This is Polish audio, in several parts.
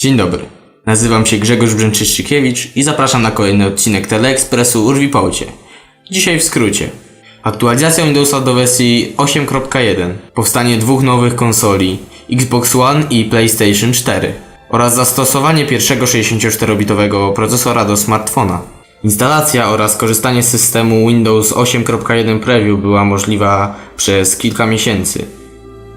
Dzień dobry. Nazywam się Grzegorz Brzęczyszczykiewicz i zapraszam na kolejny odcinek Teleekspresu Urwi Paucie. Dzisiaj w skrócie. Aktualizacja Windowsa do wersji 8.1, powstanie dwóch nowych konsoli Xbox One i PlayStation 4 oraz zastosowanie pierwszego 64-bitowego procesora do smartfona. Instalacja oraz korzystanie z systemu Windows 8.1 Preview była możliwa przez kilka miesięcy.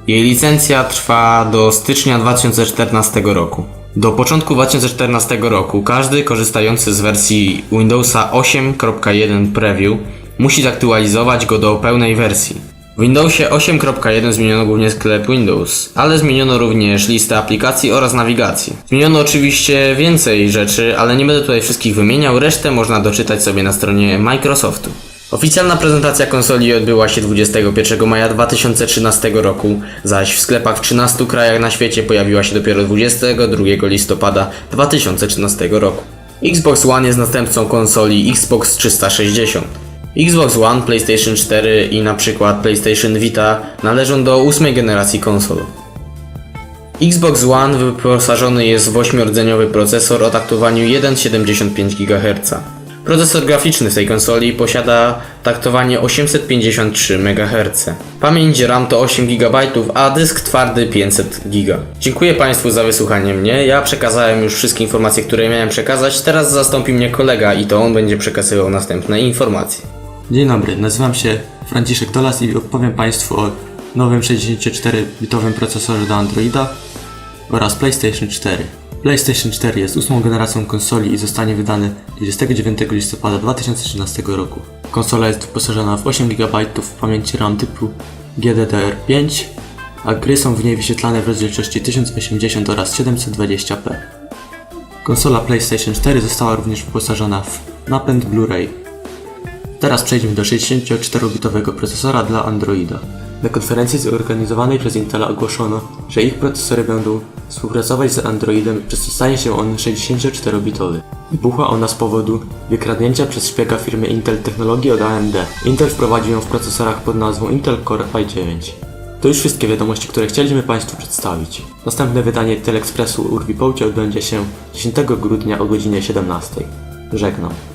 Jej licencja trwa do stycznia 2014 roku. Do początku 2014 roku każdy korzystający z wersji Windowsa 8.1 Preview musi zaktualizować go do pełnej wersji. W Windowsie 8.1 zmieniono głównie sklep Windows, ale zmieniono również listę aplikacji oraz nawigacji. Zmieniono oczywiście więcej rzeczy, ale nie będę tutaj wszystkich wymieniał, resztę można doczytać sobie na stronie Microsoftu. Oficjalna prezentacja konsoli odbyła się 21 maja 2013 roku, zaś w sklepach w 13 krajach na świecie pojawiła się dopiero 22 listopada 2013 roku. Xbox One jest następcą konsoli Xbox 360. Xbox One, PlayStation 4 i na przykład PlayStation Vita należą do ósmej generacji konsol. Xbox One wyposażony jest w 8-rdzeniowy procesor o taktowaniu 1,75 GHz. Procesor graficzny w tej konsoli posiada taktowanie 853 MHz. Pamięć RAM to 8 GB, a dysk twardy 500 GB. Dziękuję Państwu za wysłuchanie mnie. Ja przekazałem już wszystkie informacje, które miałem przekazać. Teraz zastąpi mnie kolega i to on będzie przekazywał następne informacje. Dzień dobry, nazywam się Franciszek Dolas i opowiem Państwu o nowym 64-bitowym procesorze do Androida oraz PlayStation 4. PlayStation 4 jest ósmą generacją konsoli i zostanie wydany 29 listopada 2013 roku. Konsola jest wyposażona w 8 GB pamięci RAM typu GDDR5, a gry są w niej wyświetlane w rozdzielczości 1080 oraz 720p. Konsola PlayStation 4 została również wyposażona w napęd Blu-ray. Teraz przejdźmy do 64-bitowego procesora dla Androida. Na konferencji zorganizowanej przez Intela ogłoszono, że ich procesory będą współpracować z Androidem przez co stanie się on 64-bitowy. Wybuchła ona z powodu wykradnięcia przez szpiega firmy Intel technologii od AMD. Intel wprowadził ją w procesorach pod nazwą Intel Core i9. To już wszystkie wiadomości, które chcieliśmy Państwu przedstawić. Następne wydanie Teleekspresu Urbi Poucie odbędzie się 10 grudnia o godzinie 17. Żegnam.